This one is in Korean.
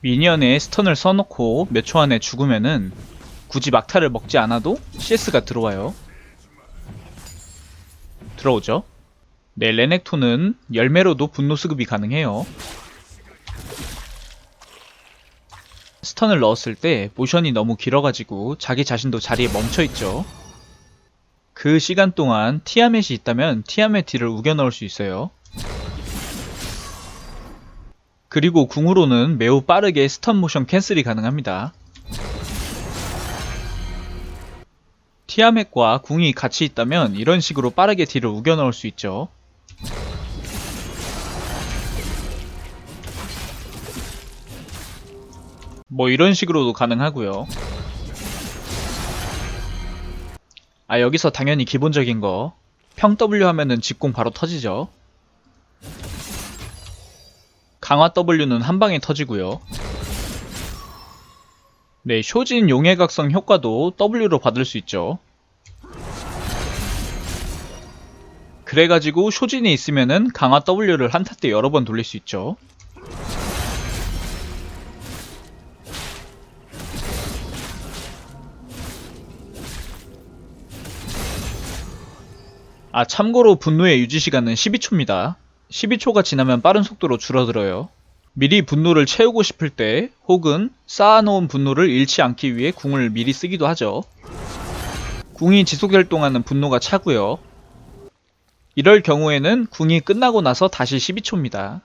미니언에 스턴을 써놓고 몇 초 안에 죽으면은 굳이 막타를 먹지 않아도 CS가 들어와요. 들어오죠? 네, 레넥톤은 열매로도 분노 수급이 가능해요. 스턴을 넣었을 때 모션이 너무 길어가지고 자기 자신도 자리에 멈춰있죠. 그 시간 동안 티아멧이 있다면 티아멧 딜을 우겨 넣을 수 있어요. 그리고 궁으로는 매우 빠르게 스턴 모션 캔슬이 가능합니다. 티아멧과 궁이 같이 있다면 이런 식으로 빠르게 딜을 우겨 넣을 수 있죠. 뭐 이런 식으로도 가능하고요. 아 여기서 당연히 기본적인 거 평 W 하면은 직공 바로 터지죠. 강화 W는 한 방에 터지고요. 네, 쇼진 용해각성 효과도 W로 받을 수 있죠. 그래가지고 쇼진이 있으면은 강화 W를 한타 때 여러 번 돌릴 수 있죠. 아, 참고로 분노의 유지 시간은 12초입니다. 12초가 지나면 빠른 속도로 줄어들어요. 미리 분노를 채우고 싶을 때 혹은 쌓아놓은 분노를 잃지 않기 위해 궁을 미리 쓰기도 하죠. 궁이 지속될 동안은 분노가 차고요. 이럴 경우에는 궁이 끝나고 나서 다시 12초입니다.